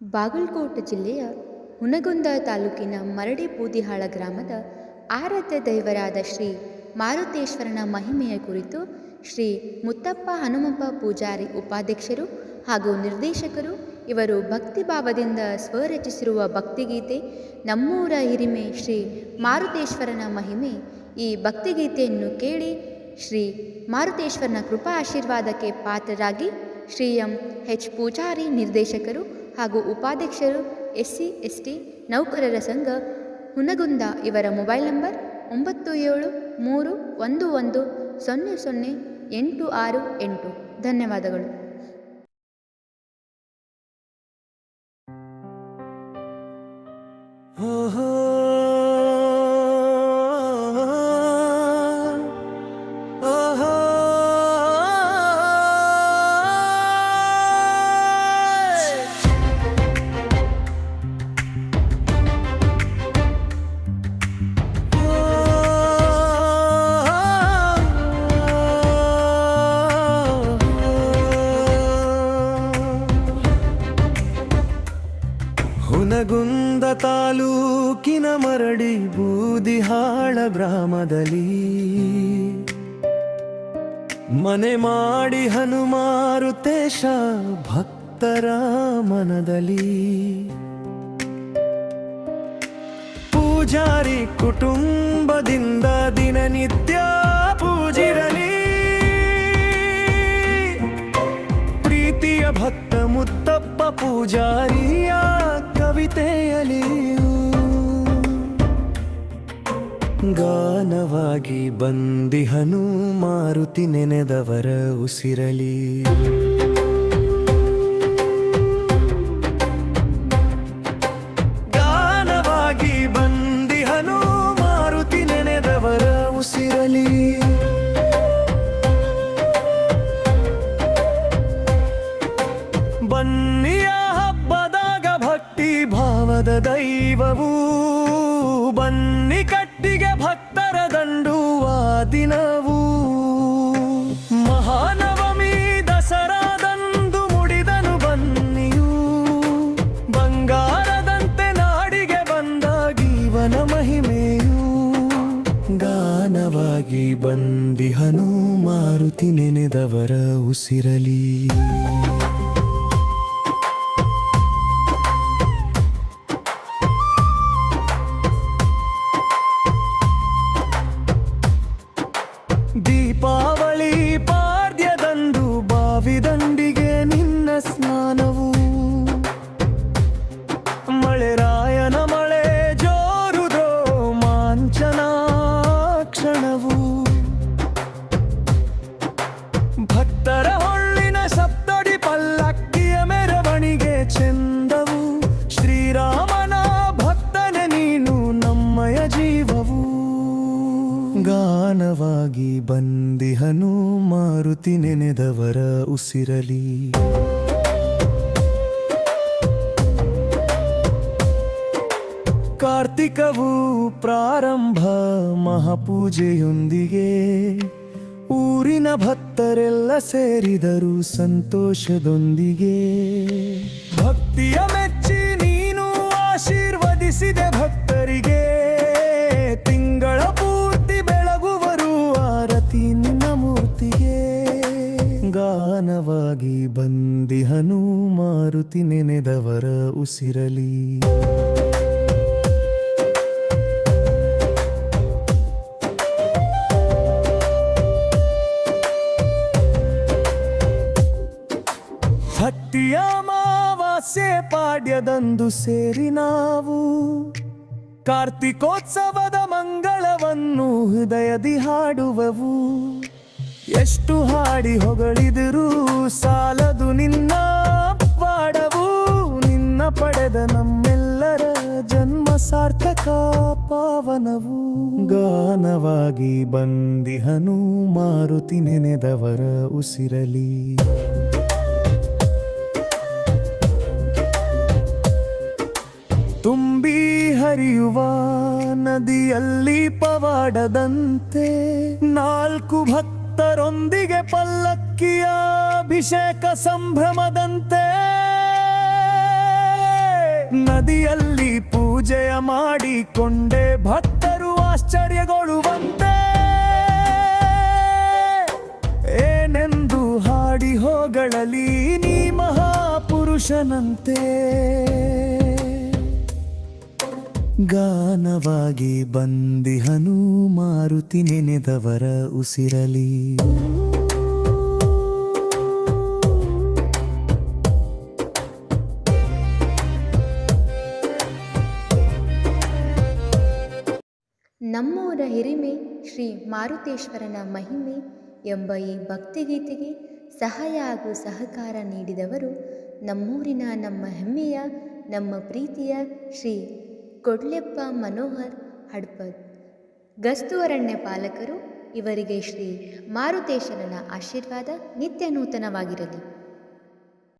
ಬಾಗಲಕೋಟೆ ಜಿಲ್ಲೆಯ ಹುನಗುಂದ ತಾಲೂಕಿನ ಮರಡಿ ಬೂದಿಹಾಳ ಗ್ರಾಮದ ಆರಾಧ್ಯ ದೈವರಾದ ಶ್ರೀ ಮಾರುತೇಶ್ವರನ ಮಹಿಮೆಯ ಕುರಿತು ಶ್ರೀ ಮುತ್ತಪ್ಪ ಹನುಮಪ್ಪ ಪೂಜಾರಿ ಉಪಾಧ್ಯಕ್ಷರು ಹಾಗೂ ನಿರ್ದೇಶಕರು ಇವರು ಭಕ್ತಿಭಾವದಿಂದ ಸ್ವರಚಿಸಿರುವ ಭಕ್ತಿಗೀತೆ ನಮ್ಮೂರ ಹಿರಿಮೆ ಶ್ರೀ ಮಾರುತೇಶ್ವರನ ಮಹಿಮೆ. ಈ ಭಕ್ತಿಗೀತೆಯನ್ನು ಕೇಳಿ ಶ್ರೀ ಮಾರುತೇಶ್ವರನ ಕೃಪಾ ಆಶೀರ್ವಾದಕ್ಕೆ ಪಾತ್ರರಾಗಿ ಶ್ರೀ ಎಂ ಎಚ್ ಪೂಜಾರಿ ನಿರ್ದೇಶಕರು ಹಾಗೂ ಉಪಾಧ್ಯಕ್ಷರು ಎಸ್ ಸಿ ಎಸ್ ಟಿ ನೌಕರರ ಸಂಘ, ಹುನಗುಂದ ಇವರ ಮೊಬೈಲ್ ನಂಬರ್ ಒಂಬತ್ತು ಏಳು ಮೂರು ಒಂದು ಒಂದು ಸೊನ್ನೆ ಸೊನ್ನೆ ಎಂಟು ಆರು ಎಂಟು. ಧನ್ಯವಾದಗಳು. ಓಹೋ ತಾಲೂಕಿನ ಮರಡಿ ಬೂದಿಹಾಳ ಗ್ರಾಮದಲ್ಲಿ ಮನೆ ಮಾಡಿ ಹನುಮಾರುತೇಶ ಭಕ್ತರ ಮನದಲ್ಲಿ. ಪೂಜಾರಿ ಕುಟುಂಬದಿಂದ ದಿನನಿತ್ಯ ಪೂಜಿರಲಿ. ಪ್ರೀತಿಯ ಭಕ್ತ ಮುತ್ತಪ್ಪ ಪೂಜಾರಿಯ ಗಾನವಾಗಿ ಬಂದಿಹನು ಮಾರುತಿ ನೆನೆದವರ ಉಸಿರಲಿ. ಗಾನವಾಗಿ ಬಂದಿಹನು ಮಾರುತಿ ನೆನೆದವರ ಉಸಿರಲಿ. ಬನ್ನಿಯ ಹಬ್ಬದಾಗ ಭಕ್ತಿ ಭಾವದ ದೈವವು, ಬನ್ನಿ ಕಟ್ಟಿಗೆ ಭಕ್ತರ ದಂಡುವ ದಿನವು ಮಹಾನವಮಿ ದಸರಾದಂದು ಮುಡಿದನು ಬನ್ನಿಯು. ಬಂಗಾರದಂತೆ ನಾಡಿಗೆ ಬಂದ ಜೀವನ ಮಹಿಮೆಯು. ಗಾನವಾಗಿ ಬಂದಿಹನು ಮಾರುತಿ ನೆನೆದವರ ಉಸಿರಲಿ. ಭಕ್ತರ ಹೊಳ್ಳಿನ ಸಪ್ತಡಿ ಪಲ್ಲಕ್ಕಿಯ ಮೆರವಣಿಗೆ ಚೆಂದವು. ಶ್ರೀರಾಮನ ಭಕ್ತನೆ ನೀನು ನಮ್ಮಯ ಜೀವವು. ಗಾನವಾಗಿ ಬಂದಿಹನು ಮಾರುತಿ ನೆನೆದವರ ಉಸಿರಲಿ. ಕಾರ್ತಿಕವು ಪ್ರಾರಂಭ ಮಹಾಪೂಜೆಯೊಂದಿಗೆ. ಊರಿನ ಭಕ್ತರೆಲ್ಲ ಸೇರಿದರು ಸಂತೋಷದೊಂದಿಗೆ. ಭಕ್ತಿಯ ಮೆಚ್ಚಿ ನೀನು ಆಶೀರ್ವದಿಸಿದೆ ಭಕ್ತರಿಗೆ. ತಿಂಗಳ ಪೂರ್ತಿ ಬೆಳಗುವರು ಆರತಿ ನಿನ್ನ ಮೂರ್ತಿಗೆ. ಗಾನವಾಗಿ ಬಂದಿಹನು ಮಾರುತಿ ನೆನೆದವರ ಉಸಿರಲಿ. ಅಮಾವಾಸ್ಯೆ ಪಾಡ್ಯದಂದು ಸೇರಿ ನಾವು ಕಾರ್ತಿಕೋತ್ಸವದ ಮಂಗಳವನ್ನು ಹೃದಯದಿ ಹಾಡುವವು. ಎಷ್ಟು ಹಾಡಿ ಹೊಗಳಿದರೂ ಸಾಲದು ನಿನ್ನ ಪಾಡವು, ನಿನ್ನ ಪಡೆದ ನಮ್ಮೆಲ್ಲರ ಜನ್ಮ ಸಾರ್ಥಕ ಪಾವನವು. ಗಾನವಾಗಿ ಬಂದಿಹನು ಮಾರುತಿ ನೆನೆದವರ ಉಸಿರಲಿ. ಹರಿಯುವ ನದಿಯಲ್ಲಿ ಪವಾಡದಂತೆ ನಾಲ್ಕು ಭಕ್ತರೊಂದಿಗೆ ಪಲ್ಲಕ್ಕಿಯ ಅಭಿಷೇಕ ಸಂಭ್ರಮದಂತೆ ನದಿಯಲ್ಲಿ ಪೂಜೆಯ ಮಾಡಿಕೊಂಡೆ ಭಕ್ತರು ಆಶ್ಚರ್ಯಗೊಳ್ಳುವಂತೆ. ಏನೆಂದು ಹಾಡಿ ಹೋಗಳಲಿ ನೀ ಮಹಾಪುರುಷನಂತೆ. ಗಾನವಾಗಿ ಬಂದಿಹನು ಮಾರುತಿ ನೆನೆದವರ ಉಸಿರಲಿ. ನಮ್ಮೂರ ಹಿರಿಮೆ ಶ್ರೀ ಮಾರುತೇಶ್ವರನ ಮಹಿಮೆ ಎಂಬ ಈ ಭಕ್ತಿಗೀತೆಗೆ ಸಹಾಯ ಹಾಗೂ ಸಹಕಾರ ನೀಡಿದವರು ನಮ್ಮೂರಿನ ನಮ್ಮ ಹೆಮ್ಮೆಯ, ನಮ್ಮ ಪ್ರೀತಿಯ ಶ್ರೀ ಕೊಡ್ಲೆಪ್ಪ ಮನೋಹರ್ ಹಡ್ಪದ್. ಗಸ್ತು ಅರಣ್ಯ ಪಾಲಕರು ಇವರಿಗೆ ಶ್ರೀ ಮಾರುತೇಶನ ಆಶೀರ್ವಾದ ನಿತ್ಯ ನೂತನವಾಗಿರಲಿ.